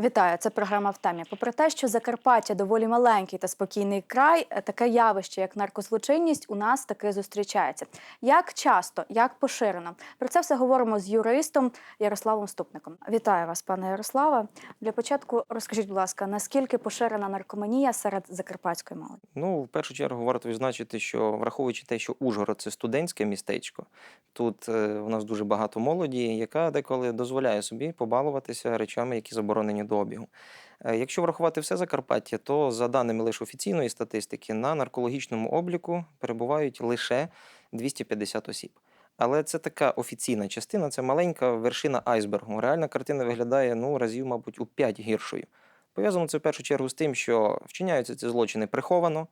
Вітаю, це програма в темі. Попри те, що Закарпаття доволі маленький та спокійний край, е, таке явище, як наркозлочинність, у нас таки зустрічається. Як часто, як поширено? Про це все говоримо з юристом Ярославом Ступником. Вітаю вас, пане Ярославе. Для початку розкажіть, будь ласка, наскільки поширена наркоманія серед закарпатської молоді? Ну, в першу чергу варто відзначити, що враховуючи те, що Ужгород це студентське містечко, тут е, у нас дуже багато молоді, яка деколи дозволяє собі побалуватися речами, які заборонені до обігу. Е, Якщо врахувати все Закарпаття, то за даними лише офіційної статистики, на наркологічному обліку перебувають лише 250 осіб. Але це така офіційна частина, це маленька вершина айсбергу. Реальна картина виглядає ну разів, мабуть, у 5 гіршою. Пов'язано це в першу чергу з тим, що вчиняються ці злочини приховано,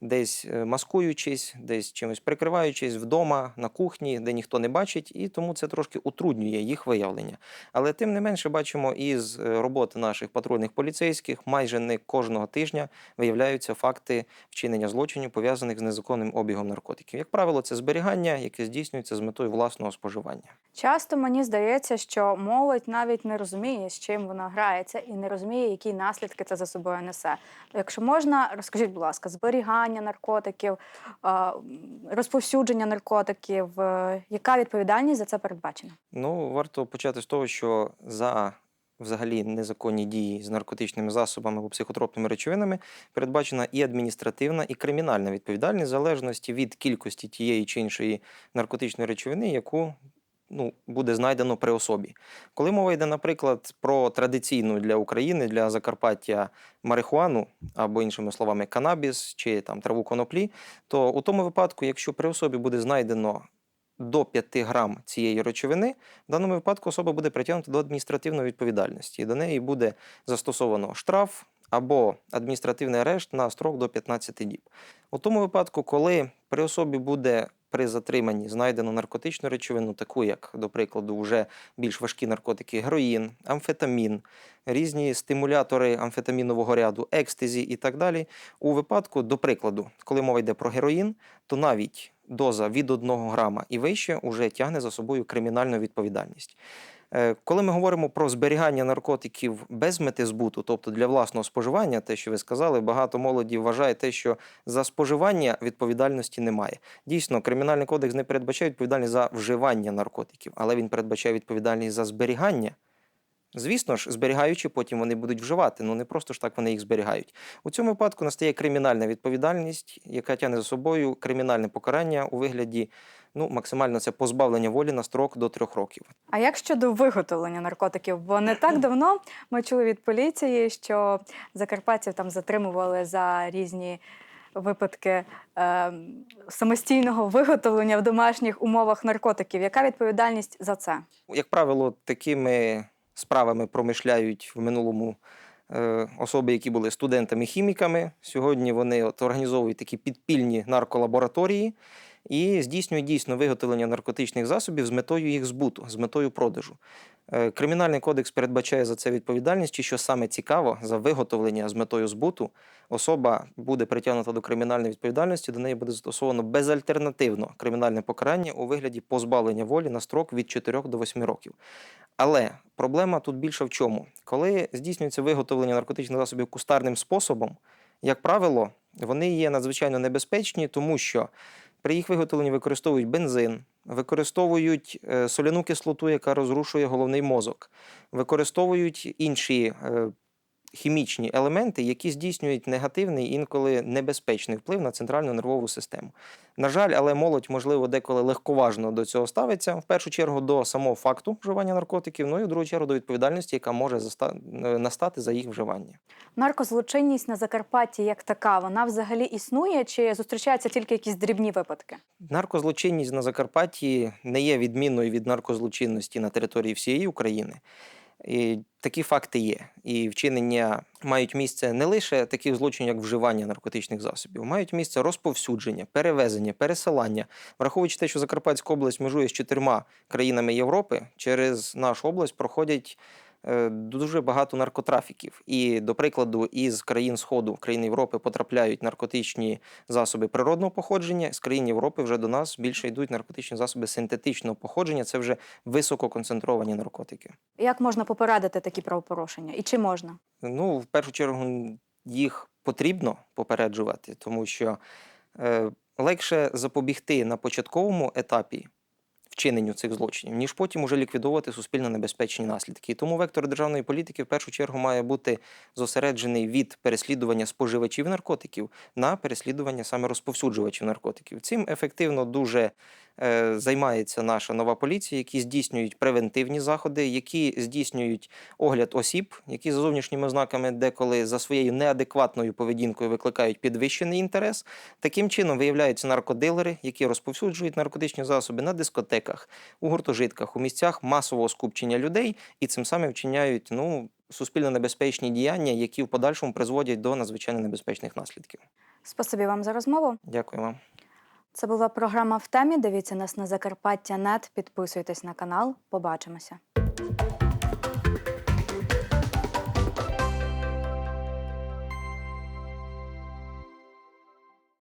десь е, маскуючись, десь чимось прикриваючись вдома, на кухні, де ніхто не бачить, і тому це трошки утруднює їх виявлення. Але тим не менше бачимо із е, роботи наших патрульних поліцейських майже не кожного тижня виявляються факти вчинення злочинів, пов'язаних з незаконним обігом наркотиків. Як правило, це зберігання, яке здійснюється з метою власного споживання. Часто мені здається, що молодь навіть не розуміє, з чим вона грається, і не розуміє, які наслідки це за собою несе. Якщо можна, розкажіть, будь ласка, зберігання наркотиків, розповсюдження наркотиків, е, яка відповідальність за це передбачена? Ну, варто почати з того, що за взагалі незаконні дії з наркотичними засобами або психотропними речовинами передбачена і адміністративна, і кримінальна відповідальність в залежності від кількості тієї чи іншої наркотичної речовини, яку ну, буде знайдено при особі. Коли мова йде, наприклад, про традиційну для України, для Закарпаття марихуану, або іншими словами, канабіс чи там траву коноплі, то у тому випадку, якщо при особі буде знайдено до 5 грам цієї речовини, в даному випадку особа буде притягнута до адміністративної відповідальності. І до неї буде застосовано штраф або адміністративний арешт на строк до 15 діб. У тому випадку, коли при особі буде при затриманні знайдено наркотичну речовину, таку як, до прикладу, вже більш важкі наркотики, героїн, амфетамін, різні стимулятори амфетамінового ряду, екстезі і так далі. У випадку, до прикладу, коли мова йде про героїн, то навіть доза від 1 грама і вище вже тягне за собою кримінальну відповідальність. Е, Коли ми говоримо про зберігання наркотиків без мети збуту, тобто для власного споживання, те, що ви сказали, багато молоді вважає те, що за споживання відповідальності немає. Дійсно, кримінальний кодекс не передбачає відповідальність за вживання наркотиків, але він передбачає відповідальність за зберігання. Звісно ж, зберігаючи, потім вони будуть вживати. Ну не просто ж так вони їх зберігають. У цьому випадку настає кримінальна відповідальність, яка тягне за собою кримінальне покарання у вигляді ну, максимально це позбавлення волі на строк до трьох років. А як щодо виготовлення наркотиків? Бо не так давно ми чули від поліції, що закарпатців там затримували за різні випадки е, самостійного виготовлення в домашніх умовах наркотиків. Яка відповідальність за це? Як правило, такими справами промишляють в минулому е, особи, які були студентами-хіміками. Сьогодні вони от організовують такі підпільні нарколабораторії і здійснюють дійсно виготовлення наркотичних засобів з метою їх збуту, з метою продажу. Е, Кримінальний кодекс передбачає за це відповідальність, і що саме цікаво, за виготовлення з метою збуту особа буде притягнута до кримінальної відповідальності, до неї буде застосовано безальтернативно кримінальне покарання у вигляді позбавлення волі на строк від 4 до 8 років. Але проблема тут більше в чому? Коли здійснюється виготовлення наркотичних засобів кустарним способом, як правило, вони є надзвичайно небезпечні, тому що при їх виготовленні використовують бензин, використовують е, соляну кислоту, яка розрушує головний мозок, використовують інші е, хімічні елементи, які здійснюють негативний, інколи небезпечний вплив на центральну нервову систему. На жаль, але молодь, можливо, деколи легковажно до цього ставиться. В першу чергу до самого факту вживання наркотиків, ну і в другу чергу до відповідальності, яка може заста- е, настати за їх вживання. Наркозлочинність на Закарпатті як така, вона взагалі існує чи зустрічаються тільки якісь дрібні випадки? Наркозлочинність на Закарпатті не є відмінною від наркозлочинності на території всієї України. І такі факти є. І вчинення мають місце не лише таких злочинів, як вживання наркотичних засобів, мають місце розповсюдження, перевезення, пересилання. Враховуючи те, що Закарпатська область межує з чотирма країнами Європи, через нашу область проходять дуже багато наркотрафіків. І, до прикладу, із країн Сходу, країн Європи потрапляють наркотичні засоби природного походження. З країн Європи вже до нас більше йдуть наркотичні засоби синтетичного походження. Це вже висококонцентровані наркотики. Як можна попередити такі правопорушення? І чи можна? Ну, в першу чергу, їх потрібно попереджувати, тому що е, легше запобігти на початковому етапі вчиненню цих злочинів, ніж потім уже ліквідовувати суспільно небезпечні наслідки. І тому вектор державної політики в першу чергу має бути зосереджений від переслідування споживачів наркотиків на переслідування саме розповсюджувачів наркотиків. Цим ефективно дуже е, займається наша нова поліція, які здійснюють превентивні заходи, які здійснюють огляд осіб, які за зовнішніми ознаками деколи за своєю неадекватною поведінкою викликають підвищений інтерес. Таким чином виявляються наркодилери, які розповсюджують наркотичні засоби на дискотеках, у гуртожитках, у місцях масового скупчення людей і цим самим вчиняють ну, суспільно небезпечні діяння, які в подальшому призводять до надзвичайно небезпечних наслідків. Спасибі вам за розмову. Дякую вам. Це була програма в темі. Дивіться нас на Закарпаття Нет. Підписуйтесь на канал. Побачимося.